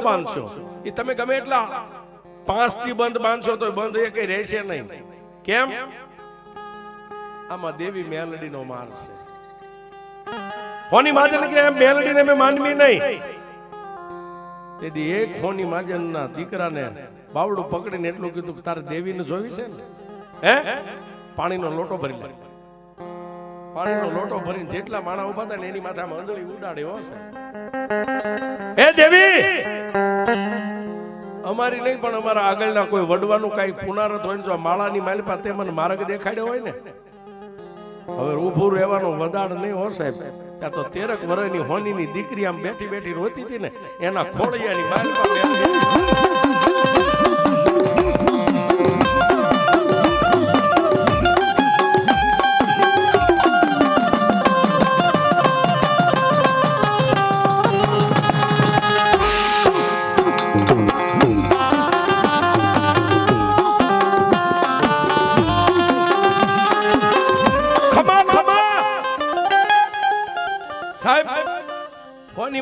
બાંધશો એ તમે ગમે એટલા પાંચથી બંધ બાંધશો તો બંધ એ કઈ રહેશે નહીં. કેમ? આમાં દેવી મેલડીનો માર છે. હોની માજન કે મેલડી ને મેં માનવી નહીં? તેથી એક હોની માજનના દીકરાને બાવડું પકડીને એટલું કીધું તારે દેવીને જોવી છે ને? હે? પાણીનો લોટો ભરી લે. પાણીનો લોટો ભરીને જેટલા માણા ઊભા હતા ને એની માથામાં અંજળી ઉડાડ્યો હો હે દેવી? અમારી નહીં, પણ અમારા આગળના કોઈ વડવાનું કઈ પુનારત હોય ને જો માળાની માલિપા તે મને માર્ગ દેખાડ્યો હોય ને. હવે ઊભું રહેવાનો વદાડ નહીં હો સાહેબ. ત્યાં તો તેરક વર્ષની હોનીની દીકરી આમ બેઠી બેઠી રોતી હતી ને, એના ખોળિયાની માલિપા સાહેબ કોની